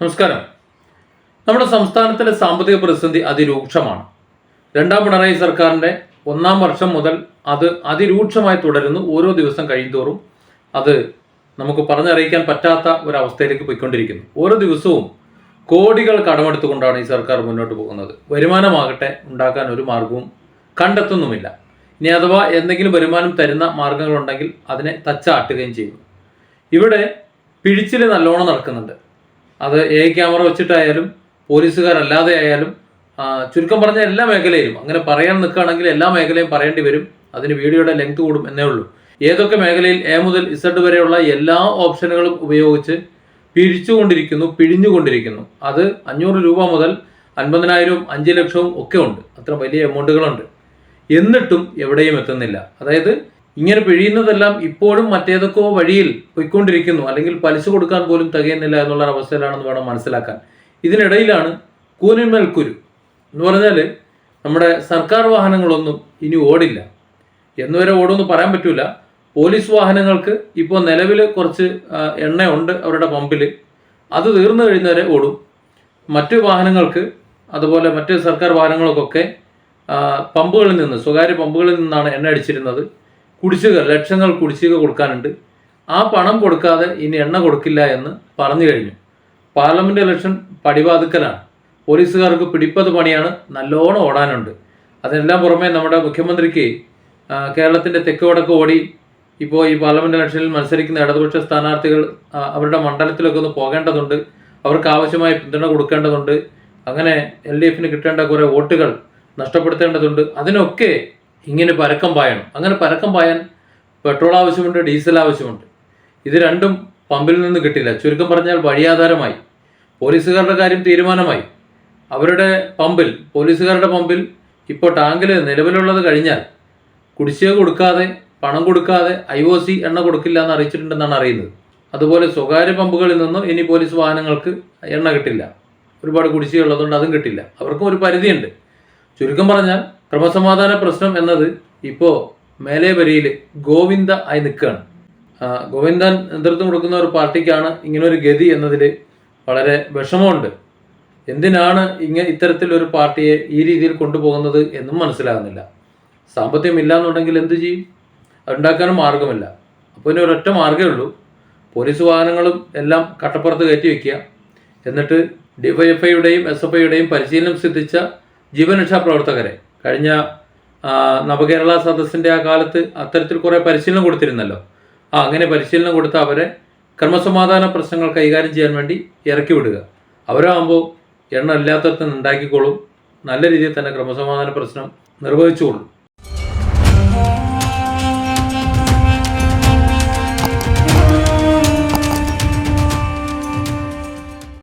നമസ്കാരം. നമ്മുടെ സംസ്ഥാനത്തിലെ സാമ്പത്തിക പ്രതിസന്ധി അതിരൂക്ഷമാണ്. രണ്ടാം പിണറായി സർക്കാരിന്റെ ഒന്നാം വർഷം മുതൽ അത് അതിരൂക്ഷമായി തുടരുന്നു. ഓരോ ദിവസം കഴിയുന്തോറും അത് നമുക്ക് പറഞ്ഞറിയിക്കാൻ പറ്റാത്ത ഒരവസ്ഥയിലേക്ക് പോയിക്കൊണ്ടിരിക്കുന്നു. ഓരോ ദിവസവും കോടികൾ കടമെടുത്തുകൊണ്ടാണ് ഈ സർക്കാർ മുന്നോട്ട് പോകുന്നത്. വരുമാനമാകട്ടെ ഉണ്ടാക്കാൻ ഒരു മാർഗവും കണ്ടെത്തുന്നുമില്ല. ഇനി അഥവാ എന്തെങ്കിലും വരുമാനം തരുന്ന മാർഗങ്ങളുണ്ടെങ്കിൽ അതിനെ തച്ചാട്ടുകയും ചെയ്യുന്നു. ഇവിടെ പിഴിച്ചിൽ നല്ലോണം നടക്കുന്നുണ്ട്. അത് എ ക്യാമറ വെച്ചിട്ടായാലും പോലീസുകാരല്ലാതെ ആയാലും ചുരുക്കം പറഞ്ഞ എല്ലാ മേഖലയിലും അങ്ങനെ പറയാൻ നിൽക്കുകയാണെങ്കിൽ എല്ലാ മേഖലയും പറയേണ്ടി വരും. അതിന് വീഡിയോയുടെ ലെങ്ത് കൂടും എന്നേ ഉള്ളൂ. ഏതൊക്കെ മേഖലയിൽ എ മുതൽ ഇസഡ് വരെയുള്ള എല്ലാ ഓപ്ഷനുകളും ഉപയോഗിച്ച് പിരിച്ചുകൊണ്ടിരിക്കുന്നു പിഴിഞ്ഞുകൊണ്ടിരിക്കുന്നു. അത് അഞ്ഞൂറ് രൂപ മുതൽ അൻപതിനായിരവും അഞ്ച് ലക്ഷവും ഒക്കെ ഉണ്ട്. അത്ര വലിയ എമൗണ്ടുകളുണ്ട് എന്നിട്ടും എവിടെയും എത്തുന്നില്ല. അതായത് ഇങ്ങനെ പിഴിയുന്നതെല്ലാം ഇപ്പോഴും മറ്റേതൊക്കെയോ വഴിയിൽ പോയിക്കൊണ്ടിരിക്കുന്നു. അല്ലെങ്കിൽ പലിശ കൊടുക്കാൻ പോലും തികയുന്നില്ല എന്നുള്ള അവസ്ഥയിലാണെന്ന് വേണം മനസ്സിലാക്കാൻ. ഇതിനിടയിലാണ് കൂനിന്മേൽ കുരു എന്ന് പറഞ്ഞാൽ നമ്മുടെ സർക്കാർ വാഹനങ്ങളൊന്നും ഇനി ഓടില്ല. എന്നുവരെ ഓടുമെന്ന് പറയാൻ പറ്റില്ല പോലീസ് വാഹനങ്ങൾക്ക് ഇപ്പോൾ നിലവിൽ കുറച്ച് എണ്ണയുണ്ട് അവരുടെ പമ്പിൽ. അത് തീർന്നു കഴിഞ്ഞവരെ ഓടും. മറ്റു വാഹനങ്ങൾക്ക് അതുപോലെ മറ്റ് സർക്കാർ വാഹനങ്ങൾക്കൊക്കെ പമ്പുകളിൽ നിന്ന് സ്വകാര്യ പമ്പുകളിൽ നിന്നാണ് എണ്ണ അടിച്ചിരുന്നത്. കുടിശ്ശിക ലക്ഷങ്ങൾ കുടിശ്ശിക കൊടുക്കാനുണ്ട്. ആ പണം കൊടുക്കാതെ ഇനി എണ്ണ കൊടുക്കില്ല എന്ന് പറഞ്ഞു കഴിഞ്ഞു. പാർലമെന്റ് ഇലക്ഷൻ പടിവാതുക്കലാണ്. പോലീസുകാർക്ക് പിടിപ്പത് പണിയാണ് നല്ലോണം ഓടാനുണ്ട്. അതിനെല്ലാം പുറമെ നമ്മുടെ മുഖ്യമന്ത്രിക്ക് കേരളത്തിന്റെ തെക്ക് വടക്ക് ഓടി ഇപ്പോൾ ഈ പാർലമെന്റ് ഇലക്ഷനിൽ മത്സരിക്കുന്ന ഇടതുപക്ഷ സ്ഥാനാർത്ഥികൾ അവരുടെ മണ്ഡലത്തിലൊക്കെ ഒന്ന് പോകേണ്ടതുണ്ട്. അവർക്ക് ആവശ്യമായ പിന്തുണ കൊടുക്കേണ്ടതുണ്ട്. അങ്ങനെ എൽ ഡി എഫിന് കിട്ടേണ്ട കുറേ വോട്ടുകൾ നഷ്ടപ്പെടുത്തേണ്ടതുണ്ട്. അതിനൊക്കെ ഇങ്ങനെ പരക്കം പായണം. അങ്ങനെ പരക്കം പായാൻ പെട്രോൾ ആവശ്യമുണ്ട് ഡീസൽ ആവശ്യമുണ്ട്. ഇത് രണ്ടും പമ്പിൽ നിന്ന് കിട്ടില്ല. ചുരുക്കം പറഞ്ഞാൽ വഴിയാധാരമായി പോലീസുകാരുടെ കാര്യം തീരുമാനമായി. അവരുടെ പമ്പിൽ പോലീസുകാരുടെ പമ്പിൽ ഇപ്പോൾ ടാങ്കിൽ നിലവിലുള്ളത് കഴിഞ്ഞാൽ കുടിശ്ശിക കൊടുക്കാതെ പണം കൊടുക്കാതെ ഐ ഒ സി എണ്ണ കൊടുക്കില്ല എന്ന് അറിയിച്ചിട്ടുണ്ടെന്നാണ് അറിയുന്നത്. അതുപോലെ സ്വകാര്യ പമ്പുകളിൽ നിന്നും ഇനി പോലീസ് വാഹനങ്ങൾക്ക് എണ്ണ കിട്ടില്ല. ഒരുപാട് കുടിശ്ശിക ഉള്ളതുകൊണ്ട് അതും കിട്ടില്ല. അവർക്കും ഒരു പരിധിയുണ്ട്. ചുരുക്കം പറഞ്ഞാൽ ക്രമസമാധാന പ്രശ്നം എന്നത് ഇപ്പോ മേലെ വരിയിൽ ഗോവിന്ദ ആയി നിൽക്കുകയാണ്. ഗോവിന്ദൻ നേതൃത്വം കൊടുക്കുന്ന ഒരു പാർട്ടിക്കാണ് ഇങ്ങനെ ഒരു ഗതി എന്നതിൽ വളരെ വിഷമമുണ്ട്. എന്തിനാണ് ഇങ്ങനെ ഇത്തരത്തിലൊരു പാർട്ടിയെ ഈ രീതിയിൽ കൊണ്ടുപോകുന്നത് എന്നും മനസ്സിലാകുന്നില്ല. സാമ്പത്തികം ഇല്ല എന്നുണ്ടെങ്കിൽ എന്ത് ചെയ്യും? അതുണ്ടാക്കാനും മാർഗമില്ല. അപ്പോൾ ഇനി ഒരൊറ്റ മാർഗമേ ഉള്ളൂ. പോലീസ് വാഹനങ്ങളും എല്ലാം കട്ടപ്പുറത്ത് കയറ്റി വയ്ക്കുക എന്നിട്ട് ഡിവൈഎഫ്ഐയുടെയും എസ് എഫ് ഐയുടെയും പരിശീലനം സിദ്ധിച്ച ജീവനരക്ഷാ പ്രവർത്തകരെ കഴിഞ്ഞ നവകേരള സദസ്സിന്റെ ആ കാലത്ത് അത്തരത്തിൽ കുറേ പരിശീലനം കൊടുത്തിരുന്നല്ലോ. ആ അങ്ങനെ പരിശീലനം കൊടുത്ത അവരെ ക്രമസമാധാന പ്രശ്നങ്ങൾ കൈകാര്യം ചെയ്യാൻ വേണ്ടി ഇറക്കി വിടുക. അവരാകുമ്പോൾ എണ്ണ ഇല്ലാത്തടത്ത് ഉണ്ടാക്കിക്കോളും. നല്ല രീതിയിൽ തന്നെ ക്രമസമാധാന പ്രശ്നം നിർവഹിച്ചുകൊള്ളും.